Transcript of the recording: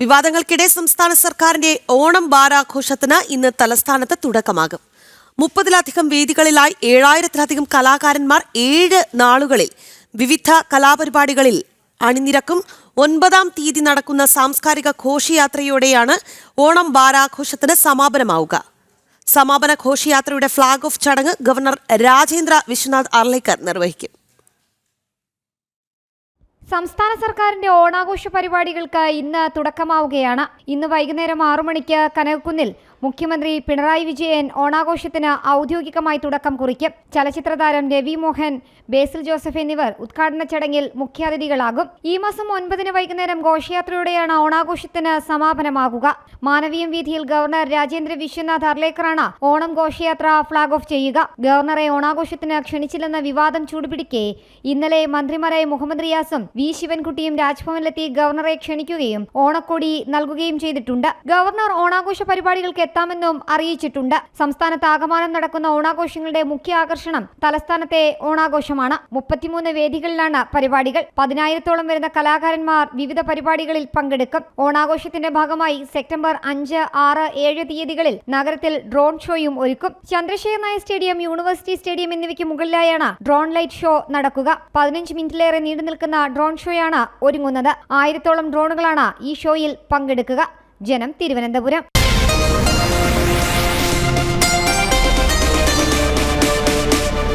വിവാദങ്ങൾക്കിടെ സംസ്ഥാന സർക്കാരിന്റെ ഓണം വാരാഘോഷത്തിന് ഇന്ന് തലസ്ഥാനത്ത് തുടക്കമാകും. മുപ്പതിലധികം വേദികളിലായി ഏഴായിരത്തിലധികം കലാകാരന്മാർ ഏഴ് നാളുകളിൽ വിവിധ കലാപരിപാടികളിൽ അണിനിരക്കും. ഒൻപതാം തീയതി നടക്കുന്ന സാംസ്കാരിക ഘോഷയാത്രയോടെയാണ് ഓണം വാരാഘോഷത്തിന് സമാപനമാവുക. സമാപന ഘോഷയാത്രയുടെ ഫ്ളാഗ് ഓഫ് ചടങ്ങ് ഗവർണർ രാജേന്ദ്ര വിശ്വനാഥ് അർലേക്കർ നിർവഹിക്കും. സംസ്ഥാന സർക്കാരിന്റെ ഓണാഘോഷ പരിപാടികൾക്ക് ഇന്ന് തുടക്കമാവുകയാണ്. ഇന്ന് വൈകുന്നേരം ആറു മണിക്ക് കനകക്കുന്നിൽ മുഖ്യമന്ത്രി പിണറായി വിജയൻ ഓണാഘോഷത്തിന് ഔദ്യോഗികമായി തുടക്കം കുറിക്കും. ചലച്ചിത്രതാരം രവി മോഹൻ ബേസിൽ ജോസഫ് എന്നിവർ ഉദ്ഘാടന ചടങ്ങിൽ മുഖ്യാതിഥികളാകും. ഈ മാസം ഒൻപതിന് വൈകുന്നേരം ഘോഷയാത്രയോടെയാണ് ഓണാഘോഷത്തിന് സമാപനമാകുക. മാനവീയം വീഥിയിൽ ഗവർണർ രാജേന്ദ്ര വിശ്വനാഥ് അർലേക്കറാണ് ഓണം ഘോഷയാത്ര ഫ്ളാഗ് ഓഫ് ചെയ്യുക. ഗവർണറെ ഓണാഘോഷത്തിന് ക്ഷണിച്ചില്ലെന്ന വിവാദം ചൂടുപിടിക്കെ ഇന്നലെ മന്ത്രിമാരായ മുഹമ്മദ് റിയാസും വി ശിവൻകുട്ടിയും രാജ്ഭവനിലെത്തി ഗവർണറെ ക്ഷണിക്കുകയും ഓണക്കോടി നൽകുകയും ചെയ്തിട്ടുണ്ട്. ഗവർണർ ഓണാഘോഷ പരിപാടികൾക്ക് എത്താമെന്നും അറിയിച്ചിട്ടുണ്ട്. സംസ്ഥാനത്ത് ആകമാനം നടക്കുന്ന ഓണാഘോഷങ്ങളുടെ മുഖ്യ ആകർഷണം തലസ്ഥാനത്തെ ഓണാഘോഷമാണ്. മുപ്പത്തിമൂന്ന് വേദികളിലാണ് പരിപാടികൾ. പതിനായിരത്തോളം വരുന്ന കലാകാരന്മാർ വിവിധ പരിപാടികളിൽ പങ്കെടുക്കും. ഓണാഘോഷത്തിന്റെ ഭാഗമായി സെപ്റ്റംബർ അഞ്ച് ആറ് ഏഴ് തീയതികളിൽ നഗരത്തിൽ ഡ്രോൺ ഷോയും ഒരുക്കും. Chandrasekhar Nair stadium university stadium എന്നിവയ്ക്ക് മുകളിലായാണ് ഡ്രോൺ ലൈറ്റ് ഷോ നടക്കുക. പതിനഞ്ച് മിനിറ്റിലേറെ നീണ്ടു നിൽക്കുന്ന ഡ്രോൺ ഷോയാണ് ഒരുങ്ങുന്നത്. ആയിരത്തോളം ഡ്രോണുകളാണ് ഈ ഷോയിൽ പങ്കെടുക്കുക. ജനം തിരുവനന്തപുരം. Thank you.